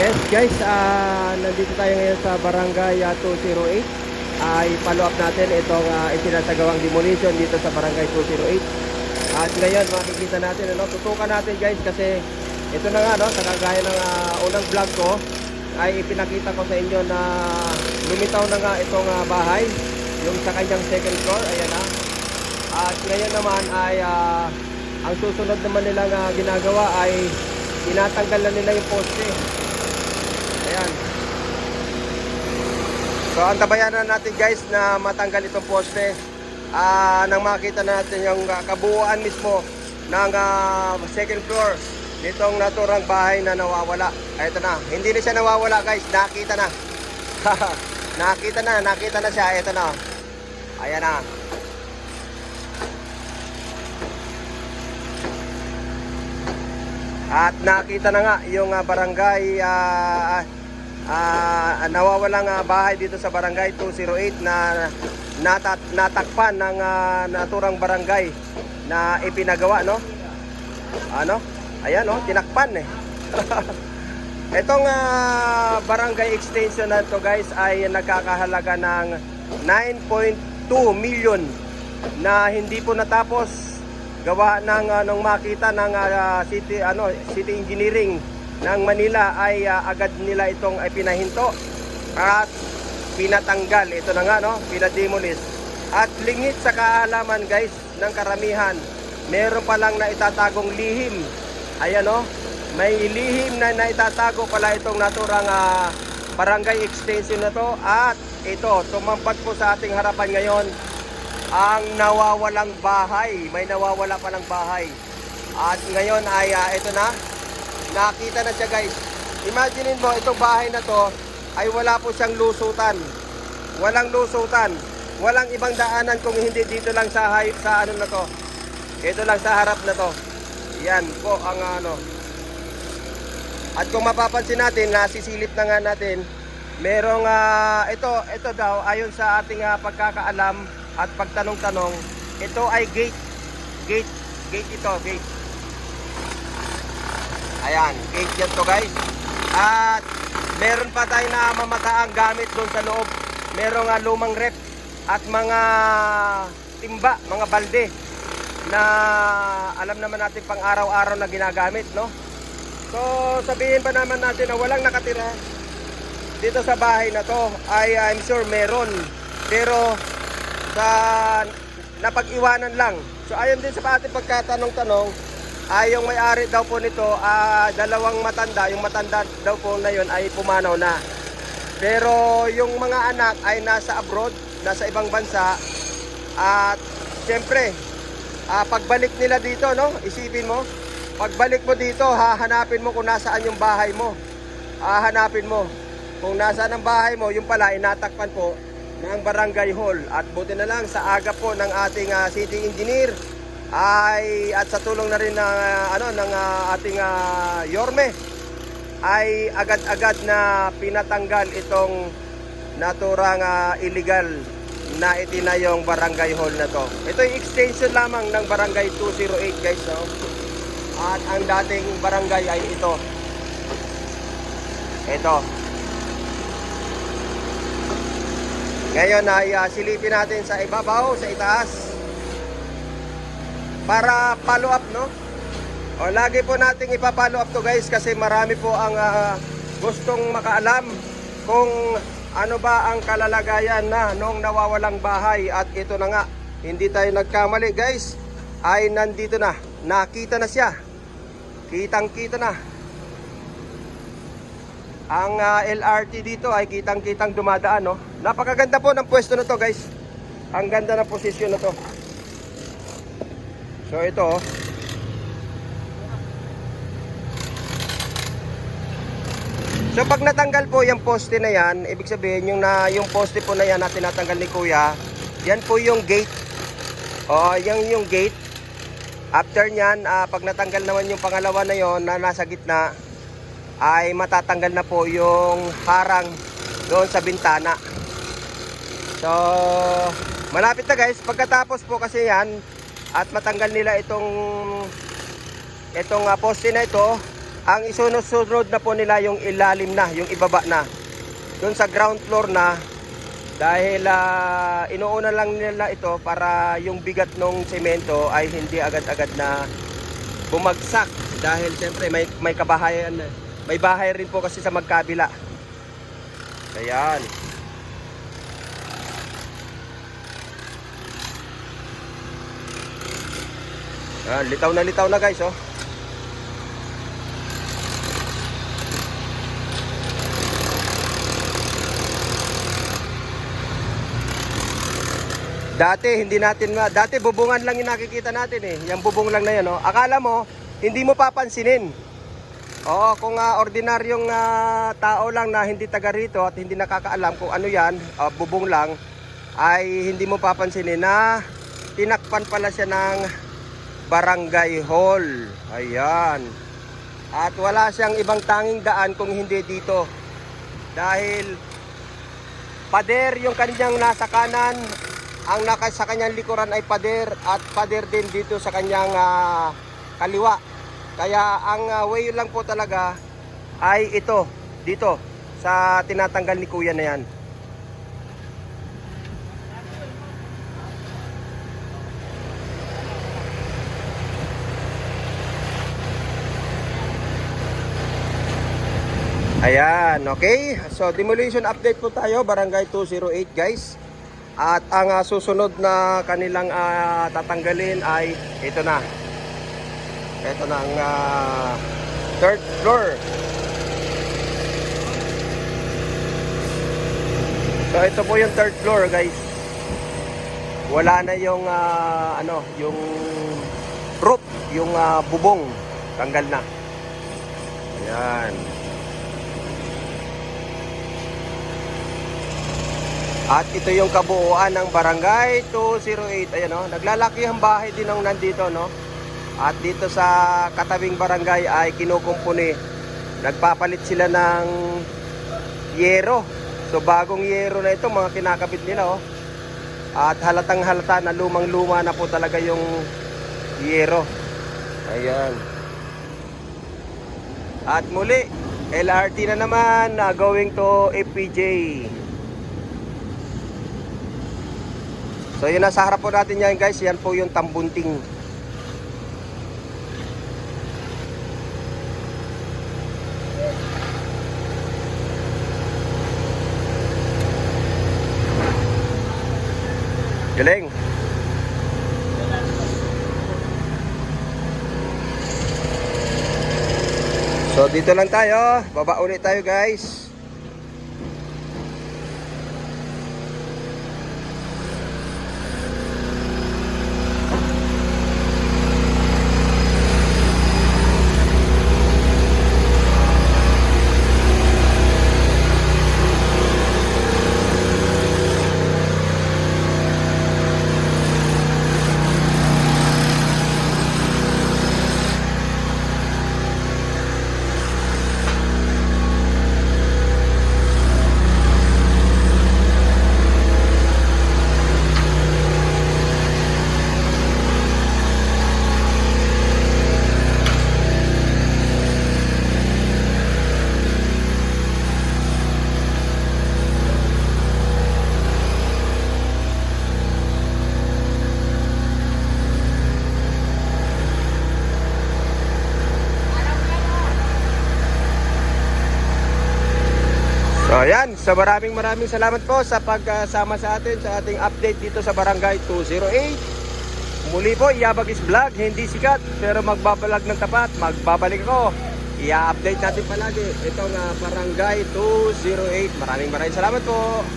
Yes guys, ah nandito tayo ngayon sa Barangay ah, 208. Ay follow up natin itong uh, isinasagawang demolition dito sa Barangay 208. At ngayon makikita natin ano, tutukan natin guys kasi ito na nga no, kagaya ng ah, unang vlog ko ay ipinakita ko sa inyo na lumitaw na nga itong ah, bahay yung sa kanyang second floor, ayan na. At ngayon naman ay ah, ang susunod naman nilang ah, ginagawa ay tinatanggal na nila yung poste. Ayan. So antabayan na natin guys na matanggal itong poste. Ah, nang makita natin yung ah, kabuuan mismo ng ah, second floor nitong naturang bahay na nawawala. Ito na. Hindi na siya nawawala guys. Nakita na. nakita na. Nakita na siya. Ito na. Ayan na. At nakita na nga yung ah, barangay ah, ah, nawawalang ah, bahay dito sa barangay 208 na natat, natakpan ng ah, naturang barangay na ipinagawa no. Ano? Ayan no, tinakpan eh. Itong ah, barangay extension na to guys ay nagkakahalaga ng 9.2 million na hindi po natapos gawa ng uh, nung makita ng ah, city ano city engineering ng Manila ay ah, agad nila itong ay pinahinto at pinatanggal ito na nga no pinademolish at lingit sa kaalaman guys ng karamihan meron pa lang na itatagong lihim ayan no may lihim na naitatago pala itong naturang ah, barangay extension na to at ito tumampat po sa ating harapan ngayon ang nawawalang bahay. May nawawala pa ng bahay. At ngayon ay ah, ito na. Nakita na siya guys. Imaginin mo, itong bahay na to ay wala po siyang lusutan. Walang lusutan. Walang ibang daanan kung hindi dito lang sa, sa ano na to. Ito lang sa harap na to. Yan po ang ano. At kung mapapansin natin, nasisilip na nga natin, merong ah, ito, ito daw, ayon sa ating ah, pagkakaalam at pagtanong-tanong, ito ay gate. Gate, gate ito, gate. Ayan, gate yan to guys. At meron pa tayo na mamataang gamit doon sa loob. Merong ah, lumang rep at mga timba, mga balde na alam naman natin pang araw-araw na ginagamit, no? So, sabihin pa naman natin na walang nakatira dito sa bahay na to ay I'm sure meron. Pero sa napag-iwanan lang. So ayon din sa ating pagkatanong-tanong, ay yung may-ari daw po nito, ah, dalawang matanda, yung matanda daw po na yun ay pumanaw na. Pero yung mga anak ay nasa abroad, nasa ibang bansa, at siyempre, ah, pagbalik nila dito, no, isipin mo, pagbalik mo dito, hahanapin mo kung nasaan yung bahay mo. Hahanapin mo. Kung nasaan ang bahay mo, yung pala, inatakpan po ng barangay hall at buti na lang sa aga po ng ating ah, city engineer ay at sa tulong na rin ng ah, ano ng ah, ating ah, Yorme ay agad-agad na pinatanggal itong naturang ah, illegal na itinayong barangay hall na to. Ito yung extension lamang ng barangay 208 guys no. At ang dating barangay ay ito. Ito. Ngayon ay ah, silipin natin sa ibabaw, sa itaas. Para follow up, no? O lagi po nating ipa-follow up to guys kasi marami po ang ah, gustong makaalam kung ano ba ang kalalagayan na nung nawawalang bahay at ito na nga. Hindi tayo nagkamali guys. Ay nandito na. Nakita na siya. Kitang-kita na. Ang ah, LRT dito ay kitang-kitang dumadaan, no? Napakaganda po ng pwesto na to, guys. Ang ganda ng posisyon na to. So, ito, oh. So, pag natanggal po yung poste na yan, ibig sabihin, yung, na, yung poste po na yan na tinatanggal ni Kuya, yan po yung gate. O, yan yung gate. After nyan, ah, pag natanggal naman yung pangalawa na yon na nasa gitna, ay matatanggal na po yung harang doon sa bintana. So, malapit na guys. Pagkatapos po kasi yan, at matanggal nila itong itong uh, poste na ito, Ang isunod-sunod na po nila yung ilalim na, yung ibaba na. Doon sa ground floor na dahil ah, inuuna lang nila ito para yung bigat ng semento ay hindi agad-agad na bumagsak dahil siyempre may may kabahayan may bahay rin po kasi sa magkabila. Ayan. Ah, litaw na litaw na guys, oh. Dati hindi natin ma dati bubungan lang yung nakikita natin eh. Yung bubong lang na yan, oh. Akala mo hindi mo papansinin. Oo, kung ah, ordinaryong ah, tao lang na hindi taga rito at hindi nakakaalam kung ano yan, ah, bubong lang, ay hindi mo papansinin na tinakpan pala siya ng barangay hall. Ayan. At wala siyang ibang tanging daan kung hindi dito. Dahil pader yung kanyang nasa kanan, ang naka sa kanyang likuran ay pader at pader din dito sa kanyang ah, kaliwa. Kaya ang ah, way lang po talaga ay ito, dito sa tinatanggal ni kuya na yan. Ayan, okay. So demolition update po tayo, Barangay 208 guys. At ang ah, susunod na kanilang ah, tatanggalin ay ito na. Ito na ang ah, third floor. So ito po yung third floor guys. Wala na yung ah, ano, yung roof, yung ah, bubong. Tanggal na. Ayan. At ito yung kabuuan ng Barangay 208. Ayan oh, naglalaki ang bahay din ng nandito no. At dito sa katabing barangay ay kinukumpuni. Nagpapalit sila ng yero. So bagong yero na ito mga kinakabit nila oh. At halatang halata na lumang luma na po talaga yung yero. Ayan. At muli, LRT na naman na going to FPJ. So yun nasa harap po natin yan guys, yan po yung tambunting. Galing. So dito lang tayo, baba ulit tayo guys. So ayan, so maraming maraming salamat po sa pagsama sa atin sa ating update dito sa Barangay 208. Muli po, Iyabagis Vlog, hindi sikat pero magbabalag ng tapat, magbabalik ako. I-update natin palagi itong uh, Barangay 208. Maraming maraming salamat po.